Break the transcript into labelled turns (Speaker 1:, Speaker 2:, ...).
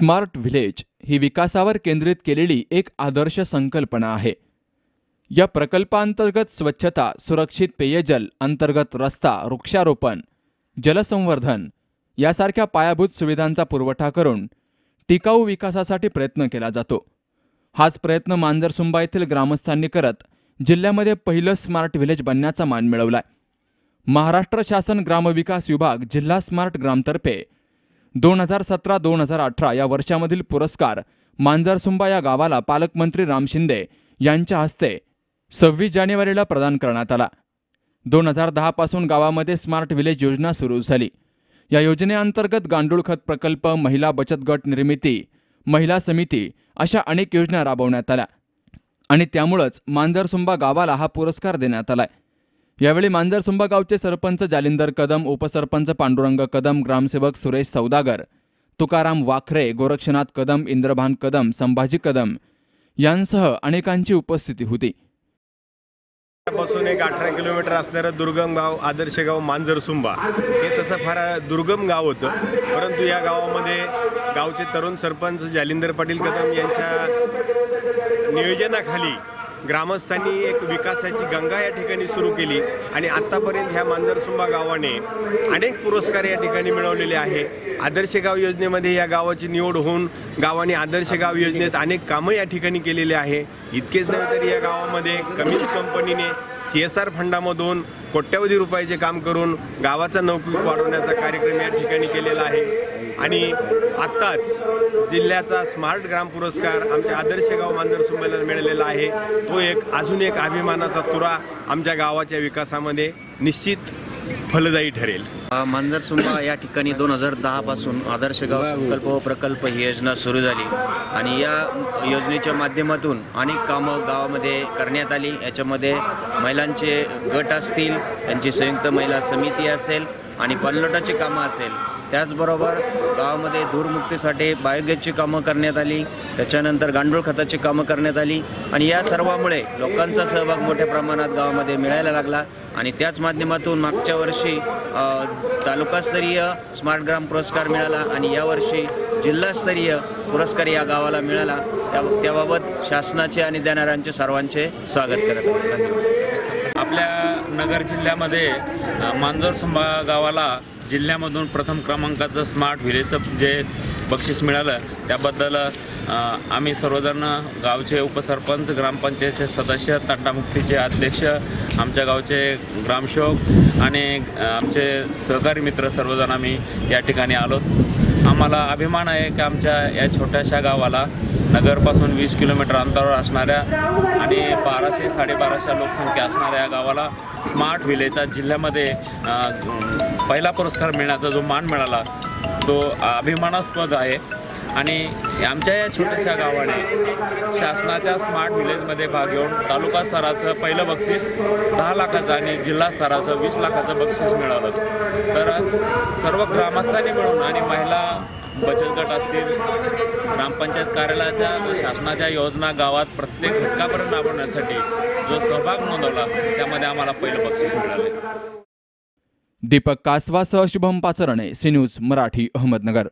Speaker 1: Smart village ही विकासावर केंद्रित केलेली एक आदर्श संकल्पना आहे. या प्रकल्पांतर्गत स्वच्छता सुरक्षित पेयजल अंतर्गत रस्ता वृक्षारोपण जलसंवर्धन यासारख्या पायाभूत सुविधांचा पुरवठा करून टिकाऊ विकासासाठी प्रयत्न केला जातो. हाच प्रयत्न मांजरसुंबा येथील ग्रामस्थांनी करत जिल्ह्यामध्ये पहिलं स्मार्ट व्हिलेज बनण्याचा मान मिळवलाय. महाराष्ट्र शासन ग्रामविकास विभाग जिल्हा स्मार्ट ग्रामतर्फे दोन हजार सतरा दोन हजार अठरा या वर्षामधील पुरस्कार मांजरसुंबा या गावाला पालकमंत्री राम शिंदे यांच्या हस्ते सव्वीस जानेवारीला प्रदान करण्यात आला. दोन हजार दहापासून गावामध्ये स्मार्ट विलेज योजना सुरू झाली. या योजनेअंतर्गत गांडूळ खत प्रकल्प महिला बचत गट निर्मिती महिला समिती अशा अनेक योजना राबवण्यात आल्या आणि त्यामुळंच मांजरसुंबा गावाला हा पुरस्कार देण्यात आलाय. यावेळी मांजरसुंबा गावचे सरपंच जालिंदर कदम उपसरपंच पांडुरंग कदम ग्रामसेवक सुरेश सौदागर तुकाराम वाखरे गोरक्षनाथ कदम इंद्रभान कदम संभाजी कदम यांसह अनेकांची उपस्थिती होती.
Speaker 2: पासून एक अठरा किलोमीटर असणारं दुर्गम गाव आदर्श गाव मांजरसुंबा हे तसं फार दुर्गम गाव होतं. परंतु या गावामध्ये गावचे तरुण सरपंच जालिंदर पाटील कदम यांच्या नियोजनाखाली ग्रामस्थांनी एक विकासाची गंगा या ठिकाणी सुरू केली आणि आत्तापर्यंत ह्या मांजरसुंबा गावाने अनेक पुरस्कार या ठिकाणी मिळवलेले आहे. आदर्श गाव योजनेमध्ये या गावाची निवड होऊन गावाने आदर्श गाव योजनेत अनेक कामं या ठिकाणी केलेले आहे. इतकेच नव्हे तर या गावामध्ये कमीज कंपनीने सी एस आर फंडामधून कोट्यवधी रुपयाचे काम करून गावाचा नौकरी वाढवण्याचा कार्यक्रम या ठिकाणी केलेला आहे. आणि आत्ताच जिल्ह्याचा स्मार्ट ग्राम पुरस्कार आमच्या आदर्श गाव मांजर संमेलन मिळालेला आहे. तो एक अजून एक अभिमानाचा तुरा आमच्या गावाच्या विकासामध्ये. निश्चित फलदायी ठरेल.
Speaker 3: मांजर सुंबा या ठिकाणी दोन हजार दहापासून आदर्श गाव संकल्प व प्रकल्प ही योजना सुरू झाली. आणि या योजनेच्या माध्यमातून अनेक कामं गावामध्ये करण्यात आली. याच्यामध्ये महिलांचे गट असतील त्यांची संयुक्त महिला समिती असेल आणि पनलोटाची कामं असेल. त्याचबरोबर गावामध्ये धूरमुक्तीसाठी बायोगॅसची कामं करण्यात आली. त्याच्यानंतर गांडूळ खताची कामं करण्यात आली. आणि या सर्वामुळे लोकांचा सहभाग मोठ्या प्रमाणात गावामध्ये मिळायला लागला. आणि त्याच माध्यमातून मागच्या वर्षी अ, तालुकास्तरीय स्मार्ट ग्राम पुरस्कार मिळाला आणि यावर्षी जिल्हास्तरीय पुरस्कार या गावाला मिळाला. त्या त्याबाबत शासनाचे आणि देणाऱ्यांचे सर्वांचे स्वागत करत धन्यवाद.
Speaker 4: आपल्या नगर जिल्ह्यामध्ये मांजर मांजरसुंबा गावाला जिल्ह्यामधून प्रथम क्रमांकाचं स्मार्ट व्हिलेजचं जे बक्षीस मिळालं त्याबद्दल आम्ही सर्वजण गावचे उपसरपंच ग्रामपंचायतचे सदस्य तंटामुक्तीचे अध्यक्ष आमच्या गावचे ग्रामसेवक आणि आमचे सहकारी मित्र सर्वजण आम्ही या ठिकाणी आलो. आम्हाला अभिमान आहे की आमच्या या छोट्याशा गावाला नगरपासून वीस किलोमीटर अंतरावर असणाऱ्या आणि बाराशे साडेबाराशे लोकसंख्या असणाऱ्या या गावाला स्मार्ट व्हिलेजचा जिल्ह्यामध्ये पहिला पुरस्कार मिळण्याचा जो मान मिळाला तो अभिमानास्पद आहे. आणि आमच्या या छोट्याशा गावाने शासनाच्या स्मार्ट विलेजमध्ये भाग घेऊन तालुका स्तराचं पहिलं बक्षीस दहा लाखाचं आणि जिल्हा स्तराचं वीस लाखाचं बक्षीस मिळालं. तर सर्व ग्रामस्थांनी मिळून आणि महिला बचत गट असतील ग्रामपंचायत कार्यालयाच्या व शासनाच्या योजना गावात प्रत्येक घटकापर्यंत राबवण्यासाठी जो सहभाग नोंदवला त्यामध्ये आम्हाला पहिलं बक्षीस मिळाले.
Speaker 1: दीपक कासवासह शुभम पाचरणे सी न्यूज मराठी अहमदनगर.